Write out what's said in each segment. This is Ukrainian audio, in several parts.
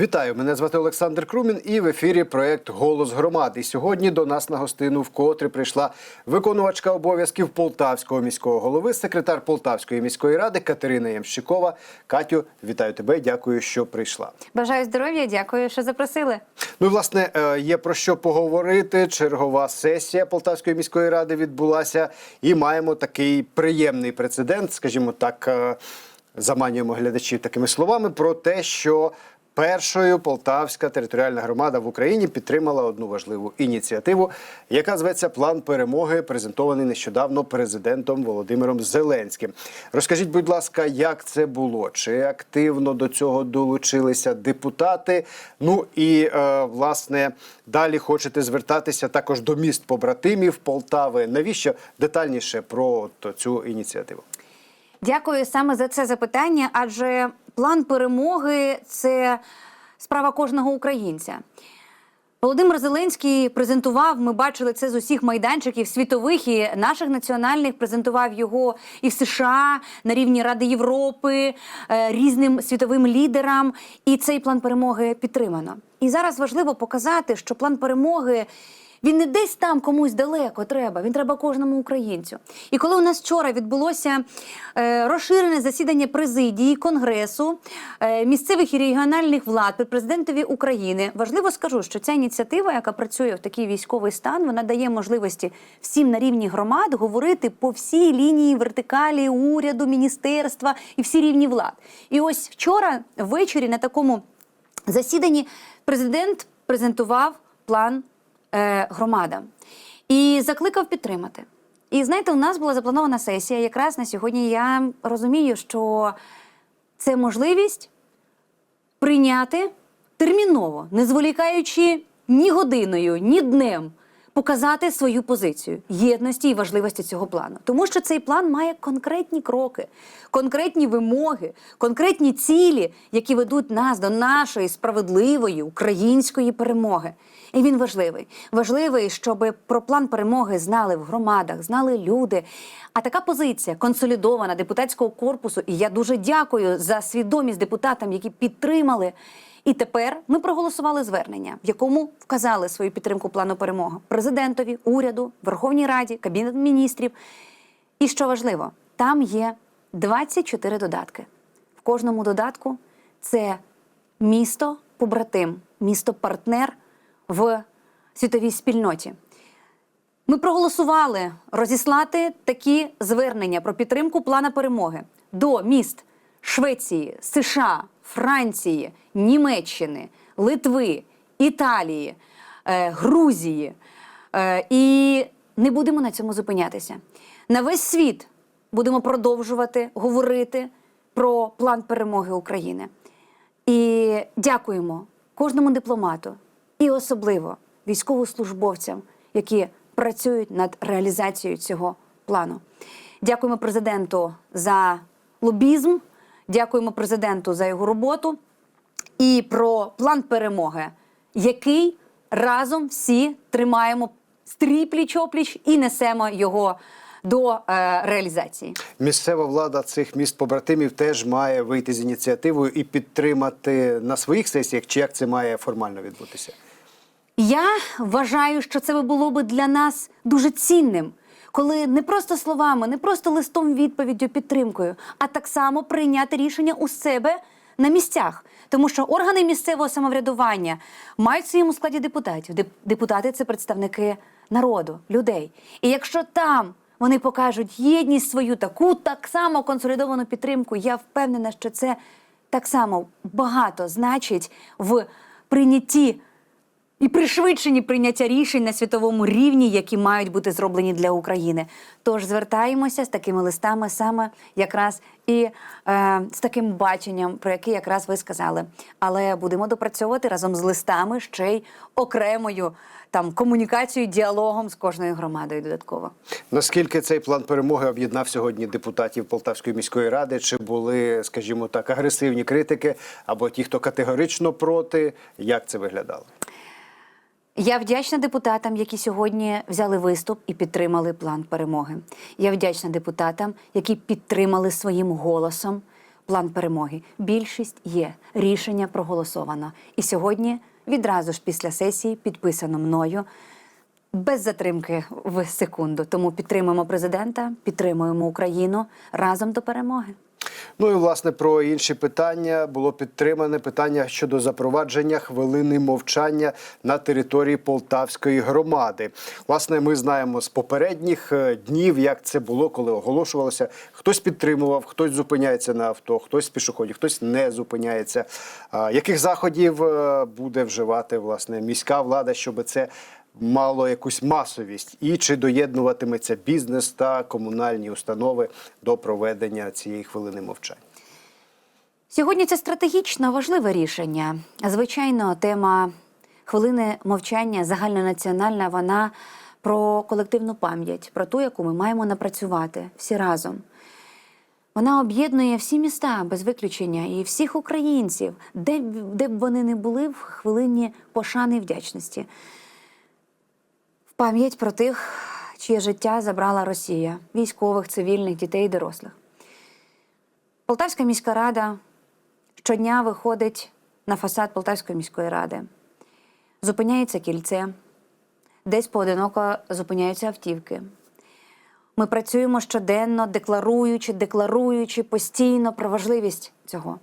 Вітаю, мене звати Олександр Крумін і в ефірі проект Голос громади. Сьогодні до нас на гостину вкотре прийшла виконувачка обов'язків Полтавського міського голови, секретар Полтавської міської ради Катерина Ямщикова. Катю, вітаю тебе. Дякую, що прийшла. Бажаю здоров'я, дякую, що запросили. Ну, і, власне, е, є про що поговорити. Чергова сесія Полтавської міської ради відбулася, і маємо такий приємний прецедент, скажімо так, е, заманюємо глядачів такими словами про те, що. Першою Полтавська територіальна громада в Україні підтримала одну важливу ініціативу, яка зветься План перемоги, презентований нещодавно президентом Володимиром Зеленським. Розкажіть, будь ласка, як це було? Чи активно до цього долучилися депутати? Ну і е, власне далі хочете звертатися також до міст побратимів Полтави. Навіщо детальніше про цю ініціативу? Дякую саме за це запитання, адже план перемоги це справа кожного українця. Володимир Зеленський презентував. Ми бачили це з усіх майданчиків світових і наших національних. Презентував його і в США на рівні Ради Європи е, різним світовим лідерам. І цей план перемоги підтримано. І зараз важливо показати, що план перемоги. Він не десь там комусь далеко треба, він треба кожному українцю. І коли у нас вчора відбулося е, розширене засідання президії Конгресу е, місцевих і регіональних влад при президентові України, важливо скажу, що ця ініціатива, яка працює в такий військовий стан, вона дає можливості всім на рівні громад говорити по всій лінії вертикалі уряду, міністерства і всі рівні влад. І ось вчора ввечері на такому засіданні президент презентував план е, громадам і закликав підтримати. І знаєте, у нас була запланована сесія. Якраз на сьогодні я розумію, що це можливість прийняти терміново, не зволікаючи ні годиною, ні днем, показати свою позицію єдності і важливості цього плану. Тому що цей план має конкретні кроки, конкретні вимоги, конкретні цілі, які ведуть нас до нашої справедливої української перемоги. І він важливий. Важливий, щоб про план перемоги знали в громадах, знали люди. А така позиція консолідована депутатського корпусу. І я дуже дякую за свідомість депутатам, які підтримали. І тепер ми проголосували звернення, в якому вказали свою підтримку плану перемоги президентові, уряду, Верховній Раді, Кабінет міністрів. І що важливо, там є 24 додатки. В кожному додатку це місто побратим, місто партнер в світовій спільноті. Ми проголосували розіслати такі звернення про підтримку плана перемоги до міст Швеції, США, Франції, Німеччини, Литви, Італії, е, Грузії. Е, і не будемо на цьому зупинятися. На весь світ будемо продовжувати говорити про план перемоги України. І дякуємо кожному дипломату і особливо військовослужбовцям, які працюють над реалізацією цього плану. Дякуємо президенту за лобізм, дякуємо президенту за його роботу і про план перемоги, який разом всі тримаємо стрій пліч-опліч і несемо його до е, реалізації. Місцева влада цих міст побратимів теж має вийти з ініціативою і підтримати на своїх сесіях, чи як це має формально відбутися? Я вважаю, що це було би для нас дуже цінним, коли не просто словами, не просто листом відповіддю, підтримкою, а так само прийняти рішення у себе на місцях. Тому що органи місцевого самоврядування мають в своєму складі депутатів. Депутати це представники народу, людей. І якщо там вони покажуть єдність свою таку, так само консолідовану підтримку, я впевнена, що це так само багато значить в прийнятті і пришвидшені прийняття рішень на світовому рівні, які мають бути зроблені для України. Тож звертаємося з такими листами саме якраз і е, з таким баченням, про яке якраз ви сказали. Але будемо допрацьовувати разом з листами ще й окремою там комунікацією, діалогом з кожною громадою додатково. Наскільки цей план перемоги об'єднав сьогодні депутатів Полтавської міської ради? Чи були, скажімо так, агресивні критики або ті, хто категорично проти? Як це виглядало? Я вдячна депутатам, які сьогодні взяли виступ і підтримали план перемоги. Я вдячна депутатам, які підтримали своїм голосом план перемоги. Більшість є, рішення проголосовано. І сьогодні, відразу ж після сесії, підписано мною без затримки в секунду. Тому підтримуємо президента, підтримуємо Україну разом до перемоги. Ну і власне про інші питання було підтримане питання щодо запровадження хвилини мовчання на території Полтавської громади. Власне, ми знаємо з попередніх е, днів, як це було, коли оголошувалося. Хтось підтримував, хтось зупиняється на авто, хтось пішоходів, хтось не зупиняється. Яких заходів е, буде вживати власне міська влада, щоб це мало якусь масовість, і чи доєднуватиметься бізнес та комунальні установи до проведення цієї хвилини мовчання? Сьогодні це стратегічно важливе рішення. Звичайно, тема хвилини мовчання загальнонаціональна, вона про колективну пам'ять, про ту, яку ми маємо напрацювати всі разом. Вона об'єднує всі міста без виключення і всіх українців, де, де б вони не були в хвилині пошани і вдячності. Пам'ять про тих, чиє життя забрала Росія, військових, цивільних, дітей і дорослих. Полтавська міська рада щодня виходить на фасад Полтавської міської ради. Зупиняється кільце, десь поодиноко зупиняються автівки. Ми працюємо щоденно, декларуючи, декларуючи постійно про важливість цього.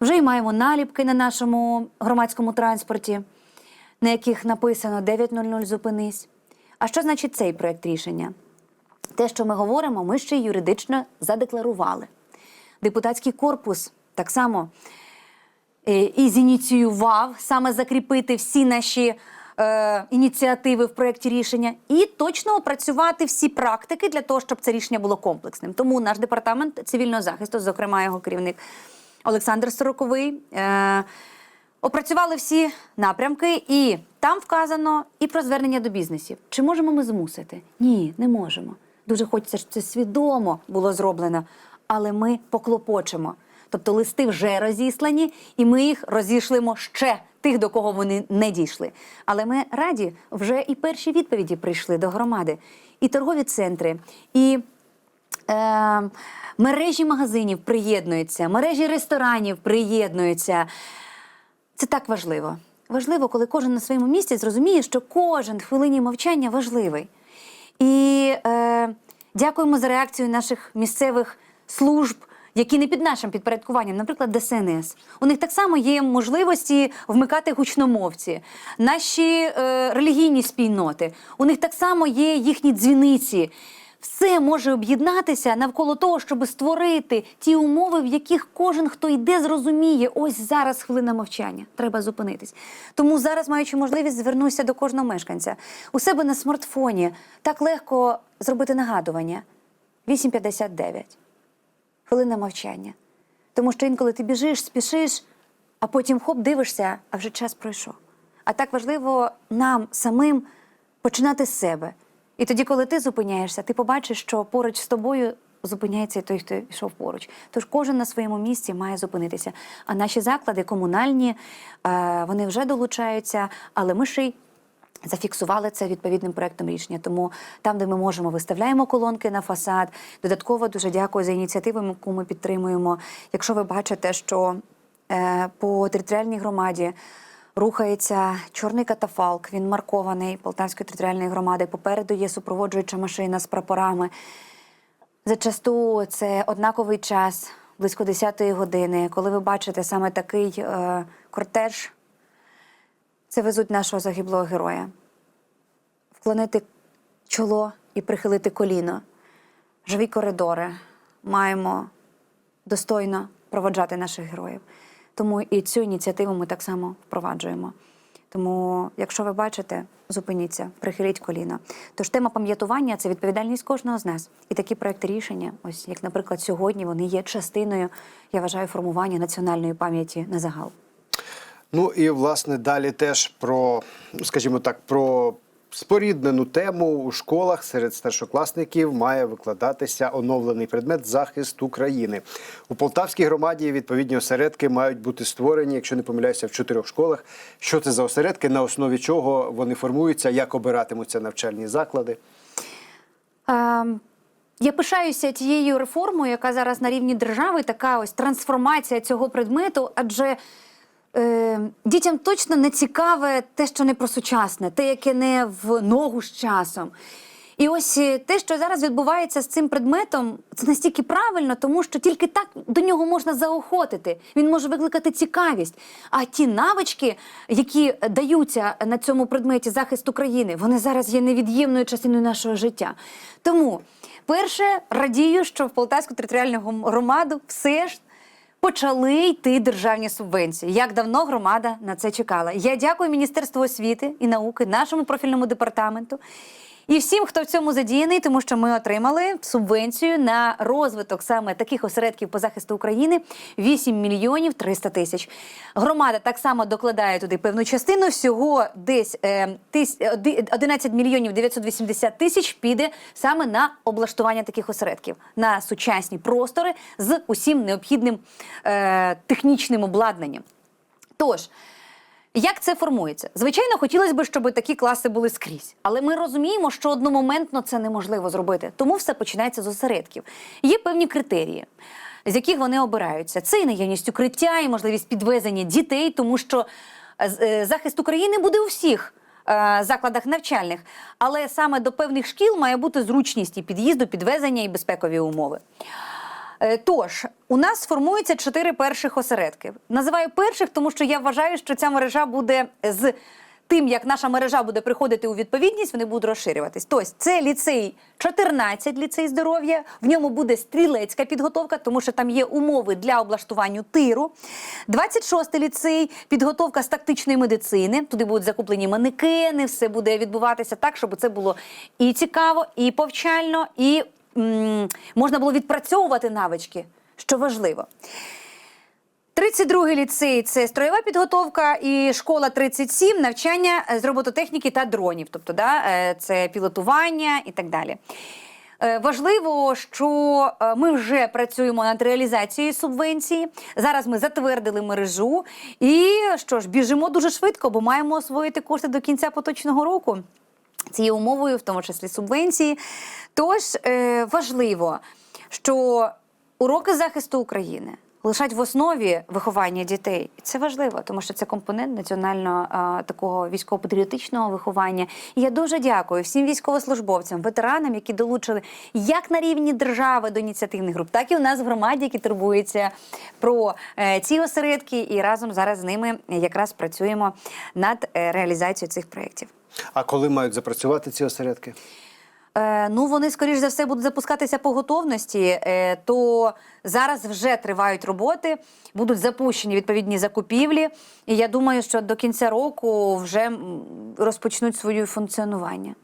Вже й маємо наліпки на нашому громадському транспорті, на яких написано 9.00 зупинись. А що значить цей проєкт рішення? Те, що ми говоримо, ми ще юридично задекларували. Депутатський корпус так само е, і зініціював саме закріпити всі наші е, ініціативи в проєкті рішення і точно опрацювати всі практики для того, щоб це рішення було комплексним. Тому наш департамент цивільного захисту, зокрема його керівник Олександр Сороковий, е, опрацювали всі напрямки, і там вказано і про звернення до бізнесів. Чи можемо ми змусити? Ні, не можемо. Дуже хочеться, щоб це свідомо було зроблено, але ми поклопочемо. Тобто листи вже розіслані, і ми їх розійшлимо ще тих, до кого вони не дійшли. Але ми раді, вже і перші відповіді прийшли до громади, і торгові центри, і е, мережі магазинів приєднуються, мережі ресторанів приєднуються. Це так важливо. Важливо, коли кожен на своєму місці зрозуміє, що кожен хвилині мовчання важливий. І е, дякуємо за реакцію наших місцевих служб, які не під нашим підпорядкуванням, наприклад, ДСНС. У них так само є можливості вмикати гучномовці, наші е, релігійні спільноти. У них так само є їхні дзвіниці. Все може об'єднатися навколо того, щоб створити ті умови, в яких кожен, хто йде, зрозуміє, ось зараз хвилина мовчання, треба зупинитись. Тому зараз, маючи можливість, звернуся до кожного мешканця. У себе на смартфоні так легко зробити нагадування. 8.59. Хвилина мовчання. Тому що інколи ти біжиш, спішиш, а потім хоп, дивишся, а вже час пройшов. А так важливо нам самим починати з себе. І тоді, коли ти зупиняєшся, ти побачиш, що поруч з тобою зупиняється той, хто йшов поруч. Тож кожен на своєму місці має зупинитися. А наші заклади комунальні, е, вони вже долучаються, але ми ще й Зафіксували це відповідним проектом рішення. Тому там, де ми можемо, виставляємо колонки на фасад. Додатково дуже дякую за ініціативу, яку ми підтримуємо. Якщо ви бачите, що е, по територіальній громаді рухається чорний катафалк, він маркований Полтавської територіальної громади. Попереду є супроводжуюча машина з прапорами. Зачасту це однаковий час, близько 10-ї години. Коли ви бачите саме такий е, кортеж, це везуть нашого загиблого героя. Вклонити чоло і прихилити коліно. Живі коридори маємо достойно проводжати наших героїв. Тому і цю ініціативу ми так само впроваджуємо. Тому, якщо ви бачите, зупиніться, прихиліть коліна. Тож тема пам'ятування це відповідальність кожного з нас. І такі проекти рішення, ось як, наприклад, сьогодні, вони є частиною, я вважаю, формування національної пам'яті на загал. Ну і власне далі теж про, скажімо так, про споріднену тему у школах серед старшокласників має викладатися оновлений предмет захист України. У Полтавській громаді відповідні осередки мають бути створені, якщо не помиляюся, в чотирьох школах. Що це за осередки, на основі чого вони формуються, як обиратимуться навчальні заклади? Ем, Я пишаюся тією реформою, яка зараз на рівні держави, така ось трансформація цього предмету, адже е, дітям точно не цікаве те, що не про сучасне, те, яке не в ногу з часом. І ось е, те, що зараз відбувається з цим предметом, це настільки правильно, тому що тільки так до нього можна заохотити. Він може викликати цікавість. А ті навички, які даються на цьому предметі захист України, вони зараз є невід'ємною частиною нашого життя. Тому, перше, радію, що в Полтавську територіальну громаду все ж почали йти державні субвенції. Як давно громада на це чекала? Я дякую Міністерству освіти і науки, нашому профільному департаменту. І всім, хто в цьому задіяний, тому що ми отримали субвенцію на розвиток саме таких осередків по захисту України 8 мільйонів 300 тисяч. Громада так само докладає туди певну частину. Всього десь е, тис, оди- 11 мільйонів 980 тисяч піде саме на облаштування таких осередків, на сучасні простори з усім необхідним е, технічним обладнанням. Тож. Як це формується? Звичайно, хотілося б, щоб такі класи були скрізь, але ми розуміємо, що одномоментно це неможливо зробити. Тому все починається з осередків. Є певні критерії, з яких вони обираються. Це і наявність укриття, і можливість підвезення дітей, тому що е, е, захист України буде у всіх. е, Закладах навчальних, але саме до певних шкіл має бути зручність і під'їзду, підвезення і безпекові умови. Е, Тож, у нас формується чотири перших осередки. Називаю перших, тому що я вважаю, що ця мережа буде з тим, як наша мережа буде приходити у відповідність, вони будуть розширюватись. Тобто, це ліцей 14, ліцей здоров'я. В ньому буде стрілецька підготовка, тому що там є умови для облаштування тиру. 26 ліцей, підготовка з тактичної медицини. Туди будуть закуплені манекени, все буде відбуватися так, щоб це було і цікаво, і повчально, і можна було відпрацьовувати навички, що важливо. 32-й ліцей це строєва підготовка і школа 37 навчання з робототехніки та дронів, тобто да, е, це пілотування і так далі. Е, Важливо, що е, ми вже працюємо над реалізацією субвенції. Зараз ми затвердили мережу і що ж, біжимо дуже швидко, бо маємо освоїти кошти до кінця поточного року. Це є умовою, в тому числі субвенції. Тож е, важливо, що уроки захисту України лишать в основі виховання дітей. І це важливо, тому що це компонент національного такого військово-патріотичного виховання. І я дуже дякую всім військовослужбовцям, ветеранам, які долучили як на рівні держави до ініціативних груп, так і у нас в громаді, які турбуються про е, ці осередки, і разом зараз з ними якраз працюємо над е, реалізацією цих проєктів. А коли мають запрацювати ці осередки? Е, ну, вони, скоріш за все, будуть запускатися по готовності. Е, то зараз вже тривають роботи, будуть запущені відповідні закупівлі. І я думаю, що до кінця року вже розпочнуть своє функціонування.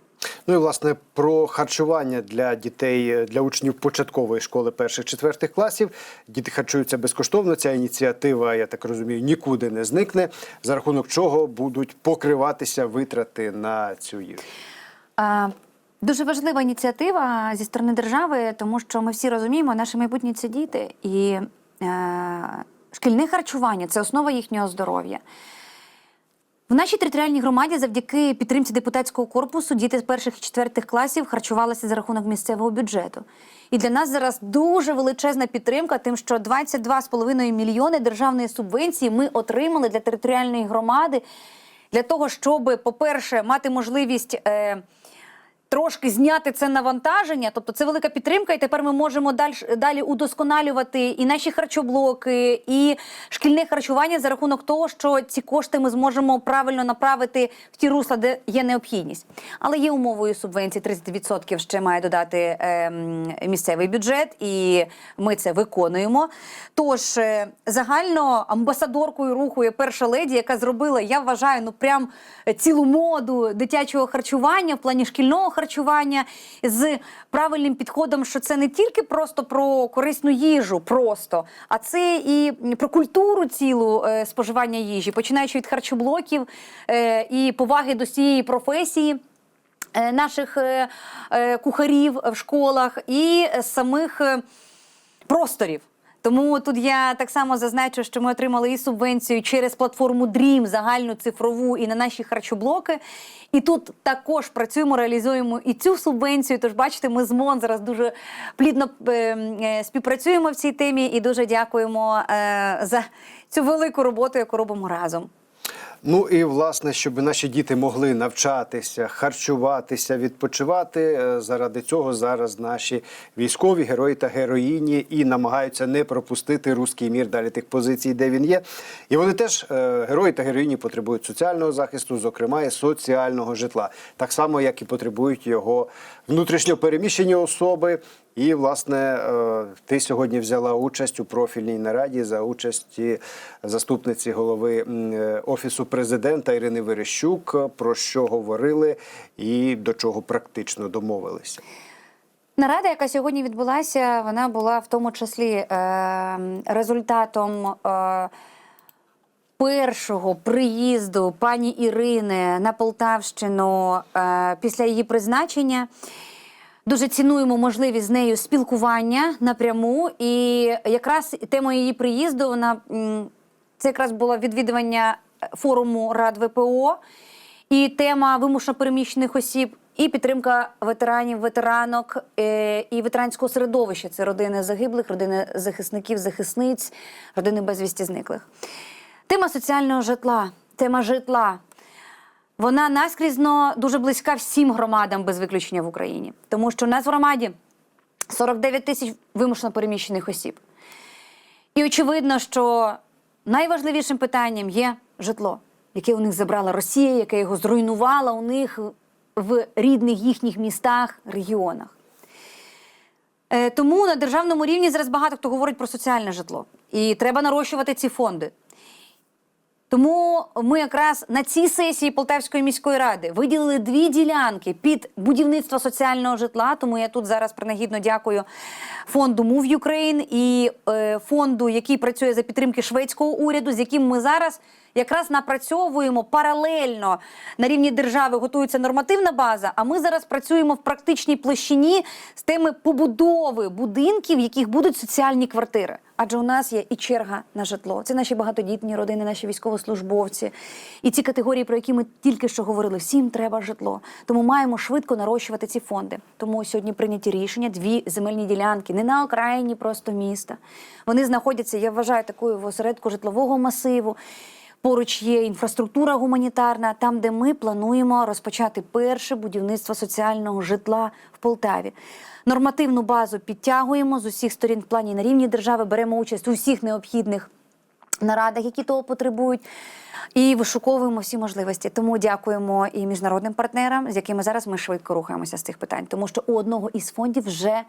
Ну і власне про харчування для дітей, для учнів початкової школи перших четвертих класів. Діти харчуються безкоштовно. Ця ініціатива, я так розумію, нікуди не зникне. За рахунок чого будуть покриватися витрати на цю їжу. Дуже важлива ініціатива зі сторони держави, тому що ми всі розуміємо, наше майбутнє це діти, і е, шкільне харчування це основа їхнього здоров'я. В нашій територіальній громаді завдяки підтримці депутатського корпусу діти з перших і четвертих класів харчувалися за рахунок місцевого бюджету. І для нас зараз дуже величезна підтримка, тим, що 22,5 мільйони державної субвенції ми отримали для територіальної громади для того, щоб, по-перше, мати можливість. Е, трошки зняти це навантаження, тобто це велика підтримка, і тепер ми можемо далі, далі удосконалювати і наші харчоблоки, і шкільне харчування за рахунок того, що ці кошти ми зможемо правильно направити в ті русла, де є необхідність. Але є умовою субвенції 30% ще має додати ем, місцевий бюджет, і ми це виконуємо. Тож е, загально амбасадоркою руху є перша леді, яка зробила, я вважаю, ну прям цілу моду дитячого харчування в плані шкільного харчування з правильним підходом, що це не тільки просто про корисну їжу, просто, а це і про культуру цілу е, споживання їжі, починаючи від харчоблоків е, і поваги до цієї професії. е, Наших кухарів в школах і самих просторів. Тому тут я так само зазначу, що ми отримали і субвенцію через платформу Dream, загальну цифрову і на наші харчоблоки. І тут також працюємо, реалізуємо і цю субвенцію. Тож, бачите, ми з МОН зараз дуже плідно е, е, співпрацюємо в цій темі і дуже дякуємо е, за цю велику роботу, яку робимо разом. Ну і власне, щоб наші діти могли навчатися, харчуватися, відпочивати. е, Заради цього зараз наші військові герої та героїні і намагаються не пропустити руський мір далі тих позицій, де він є. І вони теж е, герої та героїні потребують соціального захисту, зокрема і соціального житла, так само як і потребують його внутрішньо переміщені особи. І, власне, е, ти сьогодні взяла участь у профільній нараді за участі заступниці голови е, офісу президента Ірини Верещук. Про що говорили і до чого практично домовилися. Нарада, яка сьогодні відбулася, вона була в тому числі е, результатом е, першого приїзду пані Ірини на Полтавщину е, після її призначення. Дуже цінуємо можливість з нею спілкування напряму. І якраз темою її приїзду вона це якраз було відвідування форуму Рад ВПО і тема вимушено переміщених осіб, і підтримка ветеранів, ветеранок е, і ветеранського середовища. Це родини загиблих, родини захисників, захисниць, родини безвісті зниклих. Тема соціального житла, тема житла. Вона наскрізно дуже близька всім громадам без виключення в Україні, тому що у нас в громаді 49 тисяч вимушено переміщених осіб. І очевидно, що найважливішим питанням є житло, яке у них забрала Росія, яке його зруйнувала у них в рідних їхніх містах, регіонах. Е, Тому на державному рівні зараз багато хто говорить про соціальне житло. І треба нарощувати ці фонди. Тому ми якраз на цій сесії Полтавської міської ради виділили дві ділянки під будівництво соціального житла. Тому я тут зараз принагідно дякую фонду Move Ukraine і е, фонду, який працює за підтримки шведського уряду, з яким ми зараз якраз напрацьовуємо паралельно на рівні держави. Готується нормативна база. А ми зараз працюємо в практичній площині з теми побудови будинків, в яких будуть соціальні квартири. Адже у нас є і черга на житло. Це наші багатодітні родини, наші військовослужбовці. І ці категорії, про які ми тільки що говорили, всім треба житло. Тому маємо швидко нарощувати ці фонди. Тому сьогодні прийняті рішення, дві земельні ділянки, не на окраїні просто міста. Вони знаходяться, я вважаю, такою в осередку житлового масиву. Поруч є інфраструктура гуманітарна, там, де ми плануємо розпочати перше будівництво соціального житла в Полтаві. Нормативну базу підтягуємо з усіх сторін в плані на рівні держави, беремо участь у всіх необхідних нарадах, які того потребують. І вишуковуємо всі можливості. Тому дякуємо і міжнародним партнерам, з якими зараз ми швидко рухаємося з цих питань, тому що у одного із фондів вже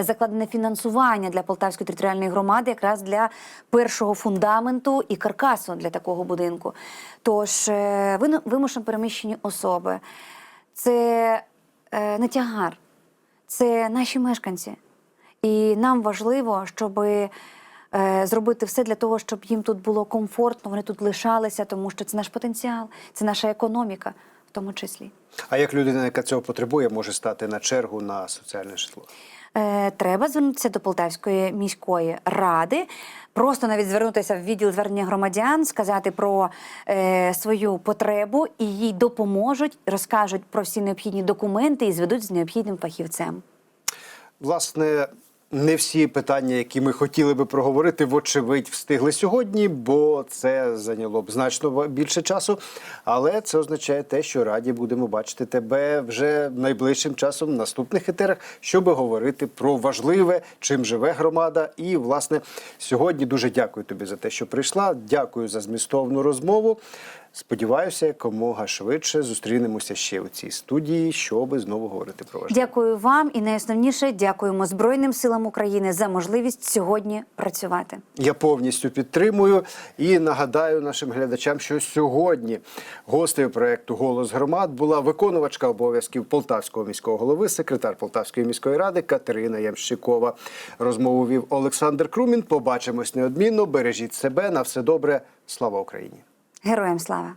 закладене фінансування для Полтавської територіальної громади, якраз для першого фундаменту і каркасу для такого будинку. Тож е, вимушено переміщені особи це е, не тягар, це наші мешканці. І нам важливо, щоб е, зробити все для того, щоб їм тут було комфортно, вони тут лишалися, тому що це наш потенціал, це наша економіка, в тому числі. А як людина, яка цього потребує, може стати на чергу на соціальне житло? Е, треба звернутися до Полтавської міської ради, просто навіть звернутися в відділ звернення громадян, сказати про е, свою потребу, і їй допоможуть, розкажуть про всі необхідні документи і зведуть з необхідним фахівцем. Власне, не всі питання, які ми хотіли би проговорити, вочевидь, встигли сьогодні, бо це зайняло б значно більше часу. Але це означає те, що раді будемо бачити тебе вже найближчим часом в наступних етерах, щоб говорити про важливе, чим живе громада. І, власне, сьогодні дуже дякую тобі за те, що прийшла. Дякую за змістовну розмову. Сподіваюся, якомога швидше зустрінемося ще у цій студії, щоб знову говорити про важливе. Дякую вам і найосновніше дякуємо Збройним силам України за можливість сьогодні працювати. Я повністю підтримую і нагадаю нашим глядачам, що сьогодні гостею проекту Голос громад була виконувачка обов'язків Полтавського міського голови, секретар Полтавської міської ради Катерина Ямщикова. Розмову вів Олександр Крумін. Побачимось неодмінно. Бережіть себе на все добре. Слава Україні! Героям слава!